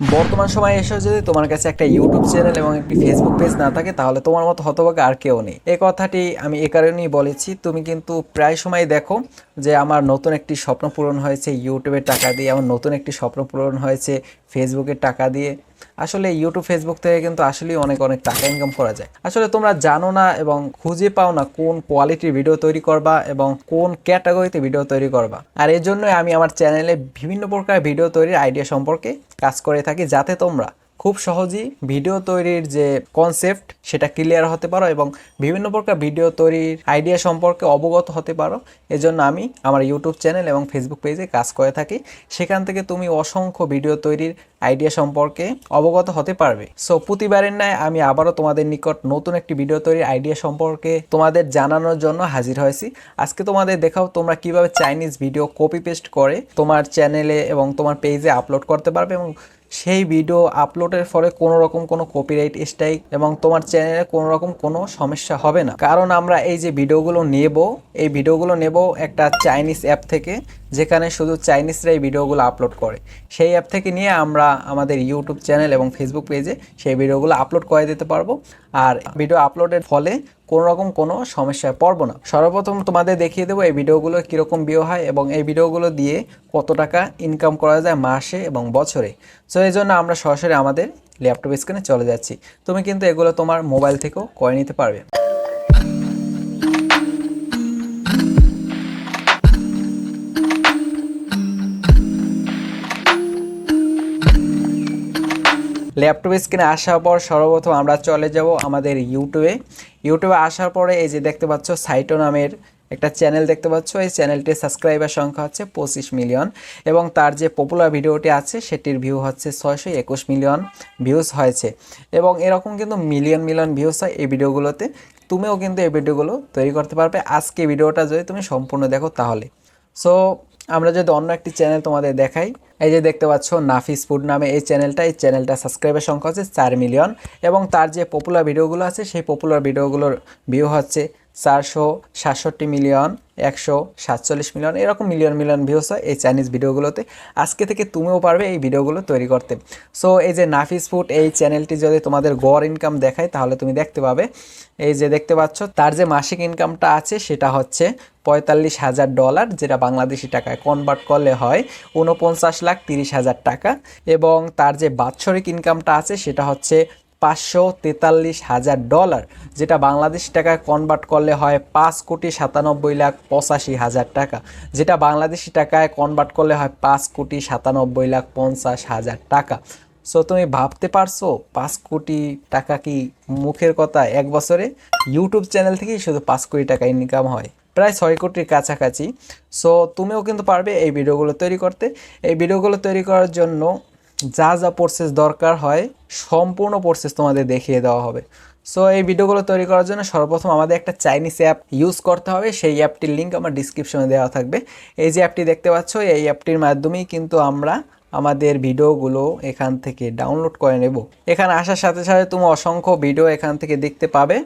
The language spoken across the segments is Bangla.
বর্তমান সময়ে এসে যদি তোমার কাছে একটা ইউটিউব চ্যানেল এবং একটি ফেসবুক পেজ না থাকে, তাহলে তোমার মতো হতভাগে আর কেউ নেই। এই কথাটি আমি এ কারণেই বলেছি, তুমি কিন্তু প্রায় সময় দেখো যে আমার নতুন একটি স্বপ্ন পূরণ হয়েছে ইউটিউবের টাকা দিয়ে, আমার নতুন একটি স্বপ্ন পূরণ হয়েছে ফেসবুকের টাকা দিয়ে। আসলে ইউটিউব ফেসবুক থেকে কিন্তু আসলেই অনেক অনেক টাকা ইনকাম করা যায়। আসলে তোমরা জানো না এবং খুঁজে পাও না কোন কোয়ালিটির ভিডিও তৈরি করবা এবং কোন ক্যাটাগরিতে ভিডিও তৈরি করবা। আর এর জন্যই আমি আমার চ্যানেলে বিভিন্ন প্রকার ভিডিও তৈরির আইডিয়া সম্পর্কে কাজ করে থাকি, যাতে তোমরা খুব সহজেই ভিডিও তৈরির যে কনসেপ্ট সেটা ক্লিয়ার হতে পারো এবং বিভিন্ন প্রকার ভিডিও তৈরির আইডিয়া সম্পর্কে অবগত হতে পারো। এজন্য আমি আমার ইউটিউব চ্যানেল এবং ফেসবুক পেজে কাজ করে থাকি। সেখান থেকে তুমি অসংখ্য ভিডিও তৈরির আইডিয়া সম্পর্কে অবগত হতে পারবে। সো প্রতিবারের ন্যায় আমি আবারও তোমাদের নিকট নতুন একটি ভিডিও তৈরির আইডিয়া সম্পর্কে তোমাদের জানানোর জন্য হাজির হয়েছি। আজকে তোমাদের দেখাও তোমরা কীভাবে চাইনিজ ভিডিও কপি পেস্ট করে তোমার চ্যানেলে এবং তোমার পেজে আপলোড করতে পারবে এবং সেই ভিডিও আপলোডের ফলে কোনো রকম কোনো কপিরাইট স্ট্রাইক এবং তোমার চ্যানেলে কোনো রকম কোনো সমস্যা হবে না। কারণ আমরা এই যে ভিডিওগুলো নেব, এই ভিডিওগুলো নেব একটা চাইনিজ অ্যাপ থেকে, যেখানে শুধু চাইনিজরা এই ভিডিওগুলো আপলোড করে। সেই অ্যাপ থেকে নিয়ে আমরা আমাদের ইউটিউব চ্যানেল এবং ফেসবুক পেজে সেই ভিডিওগুলো আপলোড করে দিতে পারব। আর ভিডিও আপলোডের ফলে কোনো রকম কোনো সমস্যায় পড়ব না। সর্বপ্রথম তোমাদের দেখিয়ে দেবো এই ভিডিওগুলো কীরকম বিয়ে হয় এবং এই ভিডিওগুলো দিয়ে কত টাকা ইনকাম করা যায় মাসে এবং বছরে। সো এই জন্য আমরা সরাসরি আমাদের ল্যাপটপ স্ক্রিনে চলে যাচ্ছি। তুমি কিন্তু এগুলো তোমার মোবাইল থেকেও করে নিতে পারবে। ল্যাপটপ স্ক্রিনে আসার পর সর্বপ্রথম আমরা চলে যাব আমাদের ইউটিউবে ইউটিউবে আসার পরে এই যে দেখতে পাচ্ছ সাইটো নামের একটা চ্যানেল দেখতে পাচ্ছ। এই চ্যানেলটির সাবস্ক্রাইবার সংখ্যা হচ্ছে পঁচিশ মিলিয়ন এবং তার যে পপুলার ভিডিওটি আছে, সেটির ভিউ হচ্ছে ছয়শো একুশ মিলিয়ন ভিউজ হয়েছে। এবং এরকম কিন্তু মিলিয়ন মিলিয়ন ভিউজ হয় এই ভিডিওগুলোতে তুমিও কিন্তু এই ভিডিওগুলো তৈরি করতে পারবে। আজকে ভিডিওটা যদি তুমি সম্পূর্ণ দেখো তাহলে। সো আমরা যদি অন্য একটি চ্যানেল তোমাদের দেখাই, এই যে দেখতে পাচ্ছ নাফিস ফুড নামে এই চ্যানেলটা এই চ্যানেলটা সাবস্ক্রাইবার সংখ্যা হচ্ছে চার মিলিয়ন এবং তার যে পপুলার ভিডিওগুলো আছে, সেই পপুলার ভিডিওগুলোর ভিউ হচ্ছে চারশো সাতষট্টি মিলিয়ন, একশো সাতচল্লিশ মিলিয়ন, এরকম মিলিয়ন মিলিয়ন ভিউস হয় এই চাইনিজ ভিডিওগুলোতে। আজকে থেকে তুমিও পারবে এই ভিডিওগুলো তৈরি করতে। সো এই যে নাফিস ফুড এই চ্যানেলটি যদি তোমাদের গড় ইনকাম দেখায়, তাহলে তুমি দেখতে পাবে। এই যে দেখতে পাচ্ছ, তার যে মাসিক ইনকামটা আছে, সেটা হচ্ছে পঁয়তাল্লিশ হাজার ডলার যেটা বাংলাদেশি টাকায় কনভার্ট করলে হয় উনপঞ্চাশ লাখ তিরিশ হাজার টাকা। এবং তার যে বাৎসরিক ইনকামটা আছে, সেটা হচ্ছে পাঁচশো তেতাল্লিশ হাজার ডলার, যেটা বাংলাদেশি টাকায় কনভার্ট করলে হয় পাঁচ কোটি সাতানব্বই লাখ পঁচাশি হাজার টাকা, যেটা বাংলাদেশি টাকায় কনভার্ট করলে হয় পাঁচ কোটি সাতানব্বই লাখ পঞ্চাশ হাজার টাকা। সো তুমি ভাবতে পারছ, পাঁচ কোটি টাকা কি মুখের কথা এক বছরে? ইউটিউব চ্যানেল থেকেই শুধু পাঁচ কোটি টাকা ইনকাম হয়, প্রায় ছয় কোটির কাছাকাছি। সো তুমিও কিন্তু পারবে এই ভিডিওগুলো তৈরি করতে। এই ভিডিওগুলো তৈরি করার জন্য যা যা প্রসেস দরকার হয় সম্পূর্ণ প্রসেস তোমাদের দেখিয়ে দেওয়া হবে। সো এই ভিডিওগুলো তৈরি করার জন্য সর্বপ্রথম আমাদের একটা চাইনিজ অ্যাপ ইউজ করতে হবে। সেই অ্যাপটির লিঙ্ক আমার ডিসক্রিপশনে দেওয়া থাকবে। এই যে অ্যাপটি দেখতে পাচ্ছ, এই অ্যাপটির মাধ্যমেই কিন্তু আমরা আমাদের ভিডিওগুলো এখান থেকে ডাউনলোড করে নেব। এখানে আসার সাথে সাথে তুমি অসংখ্য ভিডিও এখান থেকে দেখতে পাবে।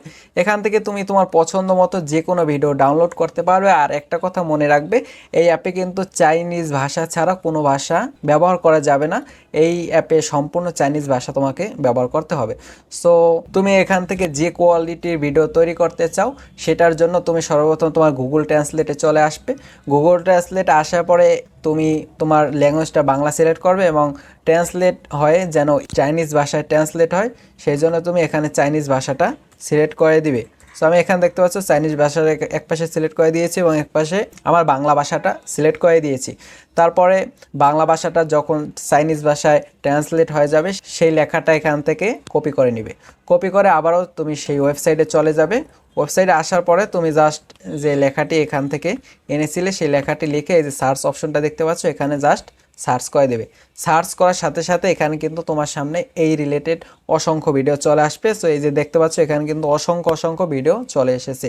এখান থেকে তুমি তোমার পছন্দ মতো যে কোনো ভিডিও ডাউনলোড করতে পারবে। আর একটা কথা মনে রাখবে, এই অ্যাপে কিন্তু চাইনিজ ভাষা ছাড়া কোনো ভাষা ব্যবহার করা যাবে না। এই অ্যাপে সম্পূর্ণ চাইনিজ ভাষা তোমাকে ব্যবহার করতে হবে। সো তুমি এখান থেকে যে কোয়ালিটির ভিডিও তৈরি করতে চাও, সেটার জন্য তুমি সর্বপ্রথম তোমার গুগল ট্রান্সলেটে চলে আসবে। গুগল ট্রান্সলেট আসার পরে তুমি তোমার ল্যাঙ্গুয়েজটা বাংলা সিলেক্ট করবে এবং ট্রান্সলেট হয় যেন চাইনিজ ভাষায় ট্রান্সলেট হয়, সেই জন্য তুমি এখানে চাইনিজ ভাষাটা সিলেক্ট করে দিবে। সো আমি এখানে দেখতে পাচ্ছ চাইনিজ ভাষার এক- পাশে সিলেক্ট করে দিয়েছি এবং এক পাশে আমার বাংলা ভাষাটা সিলেক্ট করে দিয়েছি। তারপরে বাংলা ভাষাটা যখন চাইনিজ ভাষায় ট্রান্সলেট হয়ে যাবে, সেই লেখাটা এখান থেকে কপি করে নিবে। কপি করে আবারও তুমি সেই ওয়েবসাইটে চলে যাবে। ওয়েবসাইটে আসার পরে তুমি জাস্ট যে লেখাটি এখান থেকে এনেছিলে, সেই লেখাটি লিখে এই যে সার্চ অপশনটা দেখতে পাচ্ছ, এখানে জাস্ট সার্চ করে দেবে। সার্চ করার সাথে সাথে এখানে কিন্তু তোমার সামনে এই রিলেটেড অসংখ্য ভিডিও চলে আসবে। সো এই যে দেখতে পাচ্ছ, এখানে কিন্তু অসংখ্য অসংখ্য ভিডিও চলে এসেছে।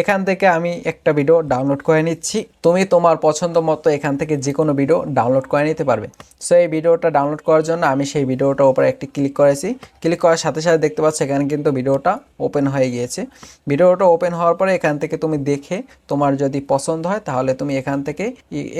এখান থেকে আমি একটা ভিডিও ডাউনলোড করে নিচ্ছি। তুমি তোমার পছন্দ মতো এখান থেকে যে কোনো ভিডিও ডাউনলোড করে নিতে পারবে। সো এই ভিডিওটা ডাউনলোড করার জন্য আমি সেই ভিডিওটার উপরে একটি ক্লিক করেছি। ক্লিক করার সাথে সাথে দেখতে পাচ্ছ, এখানে কিন্তু ভিডিওটা ওপেন হয়ে গিয়েছে। ভিডিওটা ওপেন হওয়ার পরে এখান থেকে তুমি দেখে তোমার যদি পছন্দ হয়, তাহলে তুমি এখান থেকে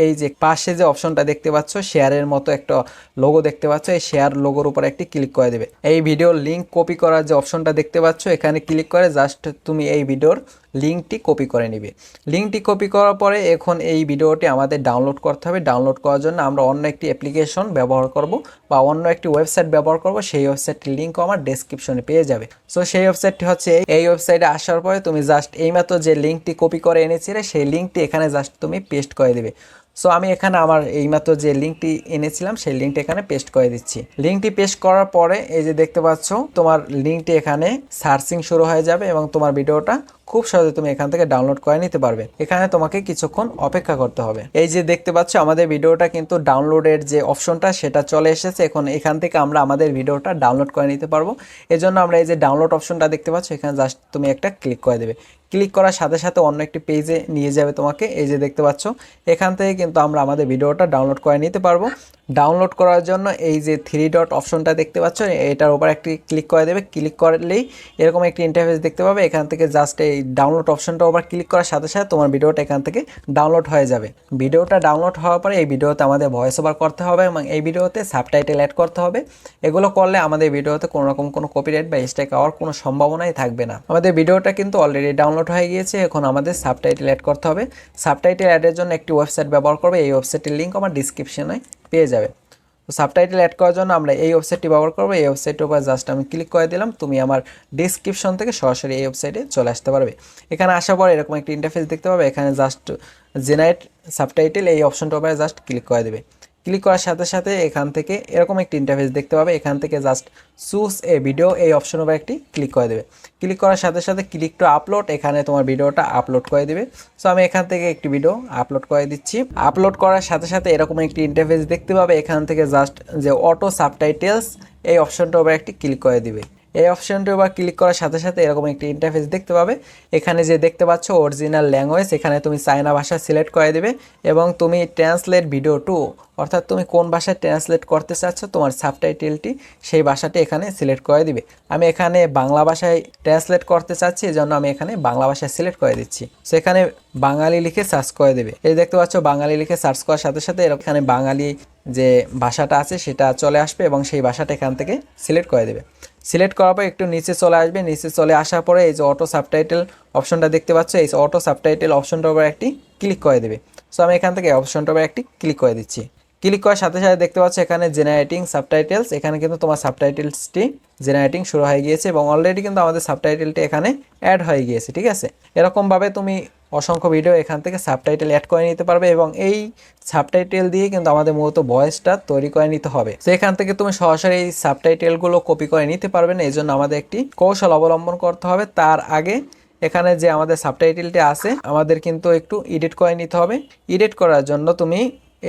এই- যে পাশে যে অপশনটা দেখতে পাচ্ছ শেয়ারের মতো একটা লোগো দেখতে পাচ্ছ, এই শেয়ার লোগোর উপর একটি ক্লিক করে দেবে। এই ভিডিওর লিঙ্ক কপি করার যে অপশনটা দেখতে পাচ্ছ, এখানে ক্লিক করে জাস্ট তুমি এই ভিডিওর লিঙ্কটি কপি করে নিবে। লিঙ্কটি কপি করার পরে এখন এই ভিডিওটি আমাদের ডাউনলোড করতে হবে। ডাউনলোড করার জন্য আমরা অন্য একটি অ্যাপ্লিকেশন ব্যবহার করব বা অন্য একটি ওয়েবসাইট ব্যবহার করব। সেই ওয়েবসাইটটির লিঙ্কও আমার ডেসক্রিপশনে পেয়ে যাবে। সো সেই ওয়েবসাইটটি হচ্ছে এই- ওয়েবসাইটে আসার পরে তুমি জাস্ট এইমাত্র যে লিঙ্কটি কপি করে এনেছিলে, সেই লিঙ্কটি এখানে জাস্ট তুমি পেস্ট করে দেবে। সো আমি এখানে আমার এইমাত্র যে লিঙ্কটি এনেছিলাম, সেই লিঙ্কটি এখানে পেস্ট করে দিচ্ছি। লিঙ্কটি পেস্ট করার পরে এই যে দেখতে পাচ্ছ, তোমার লিঙ্কটি এখানে সার্চিং শুরু হয়ে যাবে এবং তোমার ভিডিওটা খুব সহজে তুমি এখান থেকে ডাউনলোড করে নিতে পারবে। এখানে তোমাকে কিছুক্ষণ অপেক্ষা করতে হবে। এই যে দেখতে পাচ্ছ, আমাদের ভিডিওটা কিন্তু ডাউনলোডের যে অপশনটা, সেটা চলে এসেছে। এখন এখান থেকে আমরা আমাদের ভিডিওটা ডাউনলোড করে নিতে পারব। এজন্য আমরা এই যে ডাউনলোড অপশনটা দেখতে পাচ্ছ, এখানে জাস্ট তুমি একটা ক্লিক করে দেবে। ক্লিক করার সাথে সাথে অন্য একটি পেজে নিয়ে যাবে তোমাকে। এই যে দেখতে পাচ্ছ, এখান থেকে কিন্তু আমরা আমাদের ভিডিওটা ডাউনলোড করে নিতে পারব। ডাউনলোড করার জন্য এই যে থ্রি ডট অপশনটা দেখতে পাচ্ছ, এটার উপর একটি ক্লিক করে দেবে। ক্লিক করলেই এরকম একটি ইন্টারফেস দেখতে পাবে। এখান থেকে জাস্ট এই ডাউনলোড অপশনটা ওপর ক্লিক করার সাথে সাথে তোমার ভিডিওটা এখান থেকে ডাউনলোড হয়ে যাবে। ভিডিওটা ডাউনলোড হওয়ার পরে এই ভিডিওতে আমাদের ভয়েস ওভার করতে হবে এবং এই ভিডিওতে সাবটাইটেল অ্যাড করতে হবে। এগুলো করলে আমাদের ভিডিওতে কোনো রকম কোনো কপিরাইট বা স্ট্রাইক হওয়ার কোনো সম্ভাবনাই থাকবে না। আমাদের ভিডিওটা কিন্তু অলরেডি ডাউনলোড হয়ে গিয়েছে, এখন আমাদের সাবটাইটেল অ্যাড করতে হবে। সাবটাইটেল অ্যাডের জন্য একটি ওয়েবসাইট ব্যবহার করবে, এই ওয়েবসাইটের লিঙ্ক আমার ডিসক্রিপশনে পেয়ে যাবে। তো সাবটাইটেল অ্যাড করার জন্য আমরা এই ওয়েবসাইটটি ব্যবহার করব, এই ওয়েবসাইটের উপর জাস্ট আমি ক্লিক করে দিলাম, তুমি আমার ডিসক্রিপশন থেকে সরাসরি এই ওয়েবসাইটে চলে আসতে পারবে। এখানে আসার পর এরকম একটি ইন্টারফেস দেখতে পাবে, এখানে জাস্ট জেনারেট সাবটাইটেল এই অপশনটার উপরে জাস্ট ক্লিক করে দেবে। ক্লিক করার সাথে সাথে এখান থেকে এরকম একটি ইন্টারফেস দেখতে পাবে। এখান থেকে জাস্ট চুজ এ ভিডিও এই অপশন উপর একটি ক্লিক করে দেবে। ক্লিক করার সাথে সাথে ক্লিক টু আপলোড এখানে তোমার ভিডিওটা আপলোড করে দেবে। সো আমি এখান থেকে একটি ভিডিও আপলোড করে দিচ্ছি। আপলোড করার সাথে সাথে এরকম একটি ইন্টারফেস দেখতে পাবে। এখান থেকে জাস্ট যে অটো সাবটাইটেলস এই অপশনটার উপর একটি ক্লিক করে দিবে। এই অপশনটি এবার ক্লিক করার সাথে সাথে এরকম একটি ইন্টারফেস দেখতে পাবে। এখানে যে দেখতে পাচ্ছ অরিজিনাল ল্যাঙ্গুয়েজ এখানে তুমি চায়না ভাষা সিলেক্ট করে দেবে এবং তুমি ট্রান্সলেট ভিডিও টু অর্থাৎ তুমি কোন ভাষায় ট্রান্সলেট করতে চাচ্ছ, তোমার সাবটাইটেলটি সেই ভাষাটি এখানে সিলেক্ট করে দিবে। আমি এখানে বাংলা ভাষায় ট্রান্সলেট করতে চাচ্ছি এই জন্য আমি এখানে বাংলা ভাষায় সিলেক্ট করে দিচ্ছি। সেখানে বাঙালি লিখে সার্চ করে দেবে। এই দেখতে পাচ্ছ, বাঙালি লিখে সার্চ করার সাথে সাথে এখানে বাঙালি যে ভাষাটা আছে, সেটা চলে আসবে এবং সেই ভাষাটা এখান থেকে সিলেক্ট করে দেবে। সিলেক্ট করার পর একটু নিচে চলে আসবে। নিচে চলে আসার পরে এই যে অটো সাবটাইটেল অপশনটা দেখতে পাচ্ছ, এই অটো সাবটাইটেল অপশনটার উপর একটি ক্লিক করে দেবে। সো আমি এখান থেকে অপশনটার উপর একটি ক্লিক করে দিচ্ছি। ক্লিক করার সাথে সাথে দেখতে পাচ্ছ এখানে জেনারেটিং সাবটাইটেলস এখানে কিন্তু তোমার সাবটাইটেলসটি জেনারেটিং শুরু হয়ে গিয়েছে এবং অলরেডি কিন্তু আমাদের সাবটাইটেলটি এখানে অ্যাড হয়ে গিয়েছে, ঠিক আছে? এরকমভাবে তুমি অসংখ্য ভিডিও এখান থেকে সাবটাইটেল অ্যাড করে নিতে পারবে এবং এই সাবটাইটেল দিয়ে কিন্তু আমাদের মূলত ভয়েসটা তৈরি করে নিতে হবে। তো এখান থেকে তুমি সরাসরি এই সাবটাইটেলগুলো কপি করে নিতে পারবে না এই জন্য আমাদের একটি কৌশল অবলম্বন করতে হবে। তার আগে এখানে যে আমাদের সাবটাইটেলটি আছে, আমাদের কিন্তু একটু এডিট করে নিতে হবে। এডিট করার জন্য তুমি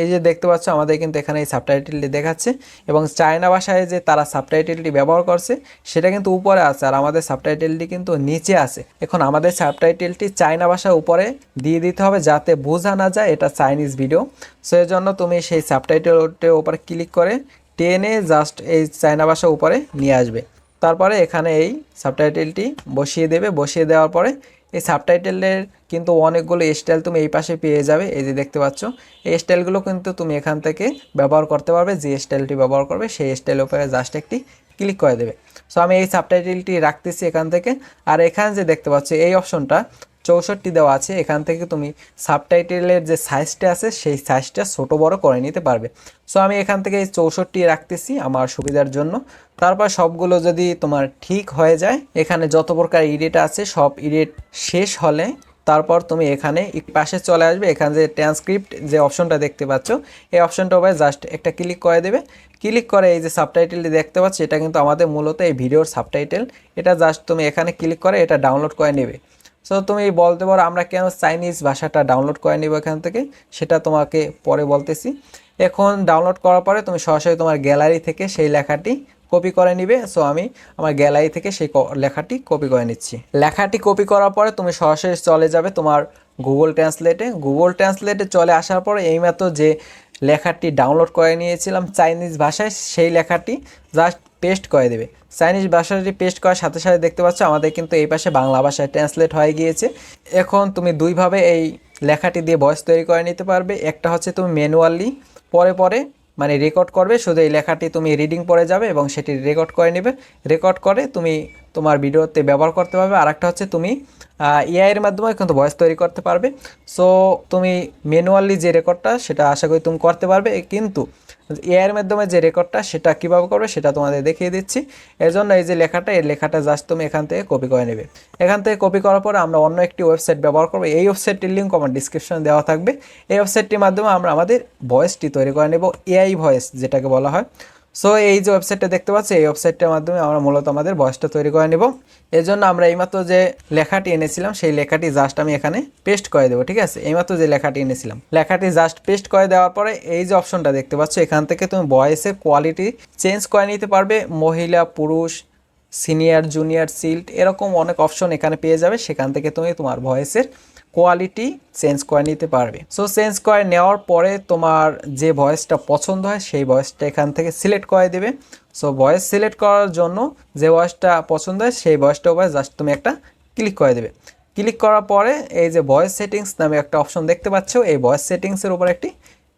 এই যে দেখতে পাচ্ছ, আমাদের কিন্তু এখানে এই সাবটাইটেলটি দেখাচ্ছে এবং চায়না ভাষায় যে তারা সাবটাইটেলটি ব্যবহার করছে, সেটা কিন্তু উপরে আছে আর আমাদের সাবটাইটেলটি কিন্তু নিচে আছে। এখন আমাদের সাবটাইটেলটি চায়না ভাষার উপরে দিয়ে দিতে হবে যাতে বোঝা না যায় এটা চাইনিজ ভিডিও সো এর জন্য তুমি সেই সাবটাইটেলটির উপরে ক্লিক করে টেনে জাস্ট এই চায়না ভাষা উপরে নিয়ে আসবে। তারপরে এখানে এই সাবটাইটেলটি বসিয়ে দেবে। বসিয়ে দেওয়ার পরে এই সাবটাইটেলের কিন্তু অনেকগুলো স্টাইল তুমি এই পাশে পেয়ে যাবে, এই যে দেখতে পাচ্ছ। এই স্টাইলগুলো কিন্তু তুমি এখান থেকে ব্যবহার করতে পারবে, যে স্টাইলটি ব্যবহার করবে সেই স্টাইলের উপরে জাস্ট একটি ক্লিক করে দেবে। সো আমি এই সাবটাইটেলটি রাখতেছি এখান থেকে। আর এখানে যে দেখতে পাচ্ছ, এই অপশনটা চৌষট্টি দেওয়া আছে, এখান থেকে তুমি সাবটাইটেলের যে সাইজটা আছে, সেই সাইজটা ছোট বড় করে নিতে পারবে। সো আমি এখান থেকে এই চৌষট্টি রাখতেছি আমার সুবিধার জন্য। তারপর সবগুলো যদি তোমার ঠিক হয়ে যায়, এখানে যত প্রকার ইডিট আছে, সব ইডিট শেষ হলে তারপর তুমি এখানে পাশে চলে আসবে, এখানে যে ট্রান্সক্রিপ্ট যে অপশনটা দেখতে পাচ্ছ, এই অপশনটা উপরে জাস্ট একটা ক্লিক করে দেবে। ক্লিক করে এই যে সাবটাইটেলটি দেখতে পাচ্ছ, এটা কিন্তু আমাদের মূলত এই ভিডিওর সাবটাইটেল এটা জাস্ট তুমি এখানে ক্লিক করে এটা ডাউনলোড করে নেবে। সো তুমি বলতে পারো, আমরা কেন চাইনিজ ভাষাটা ডাউনলোড করে নিব এখান থেকে? সেটা তোমাকে পরে বলতেছি। এখন ডাউনলোড করার পরে তুমি সরাসরি তোমার গ্যালারি থেকে সেই লেখাটি কপি করে নিবে। সো আমি আমার গ্যালারি থেকে সেই লেখাটি কপি করে নিচ্ছি। লেখাটি কপি করার পরে তুমি সরাসরি চলে যাবে তোমার গুগল ট্রান্সলেটে গুগল ট্রান্সলেটে চলে আসার পরে এইমাত্র যে লেখাটি ডাউনলোড করে নিয়েছিলাম চাইনিজ ভাষায় সেই লেখাটি জাস্ট পেস্ট করে দেবে। চাইনিজ ভাষাটি পেস্ট করার সাথে সাথে দেখতে পাচ্ছ আমাদের কিন্তু এই পাশে বাংলা ভাষায় ট্রান্সলেট হয়ে গিয়েছে। এখন তুমি দুইভাবে এই লেখাটি দিয়ে ভয়েস তৈরি করে নিতে পারবে। একটা হচ্ছে তুমি ম্যানুয়ালি পরে পরে মানে রেকর্ড করবে, শুধু এই লেখাটি তুমি রিডিং পড়ে যাবে এবং সেটি রেকর্ড করে নেবে। রেকর্ড করে তুমি তোমার ভিডিওতে ব্যবহার করতে পারবে। আর একটা হচ্ছে তুমি এআই এর মাধ্যমে কিন্তু ভয়েস তৈরি করতে পারবে। সো তুমি ম্যানুয়ালি যে রেকর্ডটা সেটা আশা করি তুমি করতে পারবে। কিন্তু এআইয়ের মাধ্যমে যে রেকর্ডটা সেটা কীভাবে করবে, সেটা তোমাদের দেখিয়ে দিচ্ছি। এর জন্য এই যে লেখাটা, এই লেখাটা জাস্ট তুমি এখান থেকে কপি করে নেবে। এখান থেকে কপি করার পরে আমরা অন্য একটি ওয়েবসাইট ব্যবহার করব। এই ওয়েবসাইটটির লিঙ্ক আমার ডিসক্রিপশনে দেওয়া থাকবে। এই ওয়েবসাইটটির মাধ্যমে আমরা আমাদের ভয়েসটি তৈরি করে নেব। এআই ভয়েস যেটাকে বলা হয়। সো এই যে ওয়েবসাইটটা দেখতে পাচ্ছি, এই ওয়েবসাইটটার মাধ্যমে আমরা মূলত আমাদের ভয়েসটা তৈরি করে নেব। এর জন্য আমরা এইমাত্র যে লেখাটি এনেছিলাম, সেই লেখাটি জাস্ট আমি এখানে পেস্ট করে দেবো, ঠিক আছে? এইমাত্র যে লেখাটি এনেছিলাম, লেখাটি জাস্ট পেস্ট করে দেওয়ার পরে এই যে অপশনটা দেখতে পাচ্ছ, এখান থেকে তুমি ভয়েসের কোয়ালিটি চেঞ্জ করে নিতে পারবে। মহিলা, পুরুষ সিনিয়র জুনিয়র সিল্ট এরকম অনেক অপশন এখানে পেয়ে যাবে। সেখান থেকে তুমি তোমার ভয়েসের কোয়ালিটি চেঞ্জ করে নিতে পারবে। সো চেঞ্জ করে নেওয়ার পরে তোমার যে ভয়েসটা পছন্দ হয়, সেই ভয়েসটা এখান থেকে সিলেক্ট করে দেবে। সো ভয়েস সিলেক্ট করার জন্য যে ভয়েসটা পছন্দ হয়, সেই ভয়েসটা উপরে জাস্ট তুমি একটা ক্লিক করে দেবে। ক্লিক করার পরে এই যে ভয়েস সেটিংস নামে একটা অপশন দেখতে পাচ্ছ, এই ভয়েস সেটিংসের উপর একটি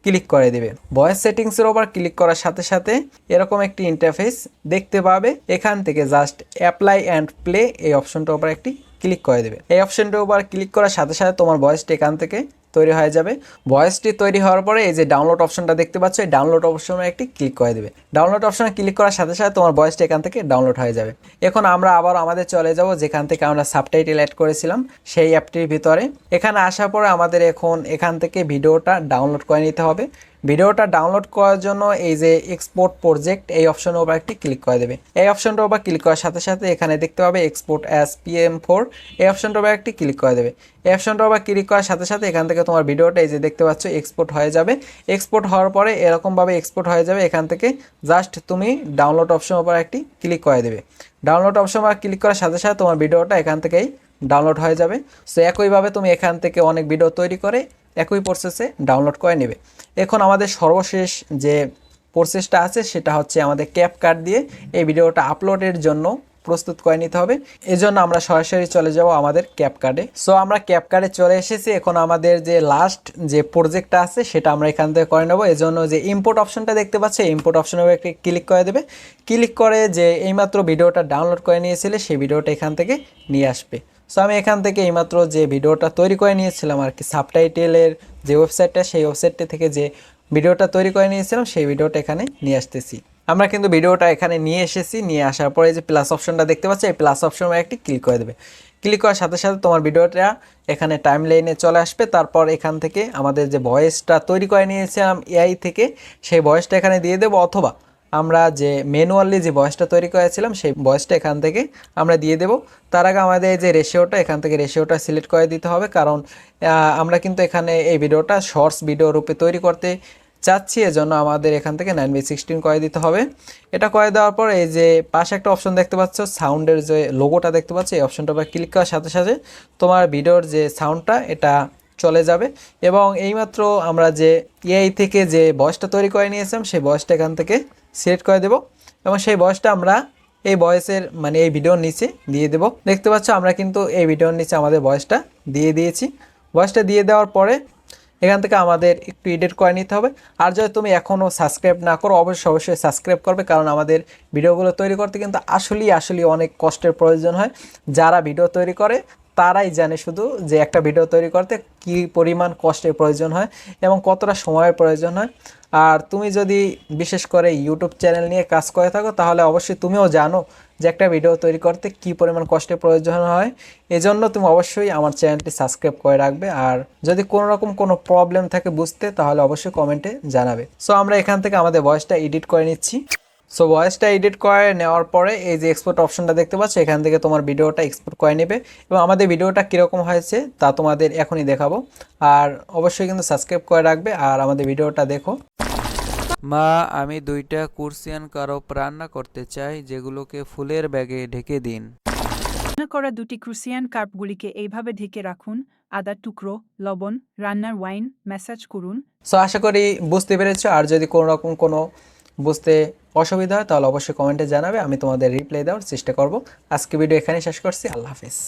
ক্লিক করে দেবে। ভয়েস সেটিংসের ওপর ক্লিক করার সাথে সাথে এরকম একটি ইন্টারফেস দেখতে পাবে। এখান থেকে জাস্ট অ্যাপ্লাই অ্যান্ড প্লে এই অপশনটার উপর একটি ক্লিক করে দেবে। এই অপশনটার উপর ক্লিক করার সাথে সাথে তোমার ভয়েসটি এখান থেকে তৈরি হয়ে যাবে। ভয়েসটি তৈরি হওয়ার পরে এই যে ডাউনলোড অপশনটা দেখতে পাচ্ছ, এই ডাউনলোড অপশনে একটি ক্লিক করে দেবে। ডাউনলোড অপশনে ক্লিক করার সাথে সাথে তোমার ভয়েসটি এখান থেকে ডাউনলোড হয়ে যাবে। এখন আমরা আবার আমাদের চলে যাব, যেখান থেকে আমরা সাবটাইটেল অ্যাড করেছিলাম, সেই অ্যাপটির ভিতরে। এখানে আসার পরে আমাদের এখন এখান থেকে ভিডিওটা ডাউনলোড করে নিতে হবে। ভিডিওটা ডাউনলোড করার জন্য এই যে এক্সপোর্ট প্রজেক্ট এই অপশনের উপর একটি ক্লিক করে দেবে। এই অপশনটার উপর ক্লিক করার সাথে সাথে এখানে দেখতে পাবে এক্সপোর্ট অ্যাস পিএম ফোর এই অপশনটার উপর একটি ক্লিক করে দেবে। এই অপশনটার উপর ক্লিক করার সাথে সাথে এখান থেকে তোমার ভিডিওটা এই যে দেখতে পাচ্ছ এক্সপোর্ট হয়ে যাবে। এক্সপোর্ট হওয়ার পরে এরকমভাবে এক্সপোর্ট হয়ে যাবে, এখান থেকে জাস্ট তুমি ডাউনলোড অপশনের উপর একটি ক্লিক করে দেবে। ডাউনলোড অপশন উপর ক্লিক করার সাথে সাথে তোমার ভিডিওটা এখান থেকেই ডাউনলোড হয়ে যাবে। সো একইভাবে তুমি এখান থেকে অনেক ভিডিও তৈরি করে একই প্রসেসে ডাউনলোড করে নেবে। এখন আমাদের সর্বশেষ যে প্রসেসটা আছে, সেটা হচ্ছে আমাদের ক্যাপ কার্ড দিয়ে এই ভিডিওটা আপলোডের জন্য প্রস্তুত করে নিতে হবে। এজন্য আমরা সরাসরি চলে যাব আমাদের ক্যাপ কার্ডে সো আমরা ক্যাপ কার্ডে চলে এসেছি। এখন আমাদের যে লাস্ট যে প্রজেক্টটা আছে, সেটা আমরা এখান থেকে করে নেব। এজন্য যে ইম্পোর্ট অপশনটা দেখতে পাচ্ছি ইম্পোর্ট অপশনে একটি ক্লিক করে দেবে। ক্লিক করে যে এইমাত্র ভিডিওটা ডাউনলোড করে নিয়েছিলে, সেই ভিডিওটা এখান থেকে নিয়ে আসবে। সো আমি এখান থেকে এইমাত্র যে ভিডিওটা তৈরি করে নিয়েছিলাম আর কি, সাবটাইটেলের যে ওয়েবসাইটটা, সেই ওয়েবসাইটটা থেকে যে ভিডিওটা তৈরি করে নিয়েছিলাম, সেই ভিডিওটা এখানে নিয়ে আসতেছি। আমরা কিন্তু ভিডিওটা এখানে নিয়ে এসেছি, নিয়ে আসার পরে যে প্লাস অপশনটা দেখতে পাচ্ছি, এই প্লাস অপশনে একটি ক্লিক করে দেবে। ক্লিক করার সাথে সাথে তোমার ভিডিওটা এখানে টাইম লাইনে চলে আসবে। তারপর এখান থেকে আমাদের যে ভয়েসটা তৈরি করে নিয়েছিলাম এআই থেকে, সেই ভয়েসটা এখানে দিয়ে দেবো অথবা আমরা যে ম্যানুয়ালি যে বয়সটা তৈরি করেছিলাম, সেই বয়সটা এখান থেকে আমরা দিয়ে দেব। তার আগে আমাদের যে রেশিওটা এখান থেকে রেশিওটা সিলেক্ট করে দিতে হবে। কারণ আমরা কিন্তু এখানে এই ভিডিওটা শর্টস ভিডিও রূপে তৈরি করতে চাচ্ছি। এজন্য আমাদের এখান থেকে নাইন বাই সিক্সটিন করে দিতে হবে। এটা করে দেওয়ার পর এই যে পাশে একটা অপশন দেখতে পাচ্ছ সাউন্ডের যে লোগোটা দেখতে পাচ্ছ, এই অপশনটা ক্লিক করার সাথে সাথে তোমার ভিডিওর যে সাউন্ডটা এটা চলে যাবে। এবং এইমাত্র আমরা যে এআই থেকে যে বয়সটা তৈরি করে নিয়েছিলাম, সেই বয়সটা এখান থেকে সিলেক্ট করে দেব। এবং সেই বয়সটা আমরা এই বয়সের মানে এই ভিডিওর নিচে দিয়ে দেব। দেখতে পাচ্ছ, আমরা কিন্তু এই ভিডিওর নিচে আমাদের বয়সটা দিয়ে দিয়েছি। বয়সটা দিয়ে দেওয়ার পরে এখান থেকে আমাদের একটু এডিট করে নিতে হবে। আর যদি তুমি এখনও সাবস্ক্রাইব না করো, অবশ্যই অবশ্যই সাবস্ক্রাইব করবে, কারণ আমাদের ভিডিওগুলো তৈরি করতে কিন্তু আসলেই আসলেই অনেক কষ্টের প্রয়োজন হয়। যারা ভিডিও তৈরি করে তারাই জানে শুধু যে একটা ভিডিও তৈরি করতে কি পরিমাণ কষ্টের প্রয়োজন হয় এবং কতটা সময়ের প্রয়োজন হয়। আর তুমি যদি বিশেষ করে ইউটিউব চ্যানেল নিয়ে কাজ করে থাকো, তাহলে অবশ্যই তুমিও জানো যে একটা ভিডিও তৈরি করতে কি পরিমাণ কষ্টের প্রয়োজন হয়। এজন্য তুমি অবশ্যই আমার চ্যানেলটি সাবস্ক্রাইব করে রাখবে। আর যদি কোনো রকম কোনো প্রবলেম থাকে বুঝতে, তাহলে অবশ্যই কমেন্টে জানাবে। সো আমরা এখান থেকে আমাদের ভয়েসটা এডিট করে নিচ্ছি। সো ভয়েসটা এডিট করে নেওয়ার পরে এই যে এক্সপোর্ট অপশনটা দেখতে পাচ্ছ এখান থেকে তোমার ভিডিওটা এক্সপোর্ট করে নেবে। এবং আমাদের ভিডিওটা কীরকম হয়েছে তা তোমাদের এখনই দেখাবো। আর অবশ্যই কিন্তু সাবস্ক্রাইব করে রাখবে আর আমাদের ভিডিওটা দেখো। মা আমি দুইটা কুরসিয়ান কারপ রান্না করতে চাই যেগুলোকে ফুলের ব্যাগে ঢেকে দিন। রান্না করা দুটি ক্রুসিয়ান কার্পগুলিকে এইভাবে ঢেকে রাখুন। আদার টুকরো লবণ রান্নার ওয়াইন ম্যাসাজ করুন। সো আশা করি বুঝতে পেরেছ। আর যদি কোনো রকম কোনো বুঝতে অসুবিধা হয়, তাহলে অবশ্যই কমেন্টে জানাবে, আমি তোমাদের রিপ্লাই দেওয়ার চেষ্টা করব। আজকে ভিডিও এখানে শেষ করছি, আল্লাহ হাফিজ।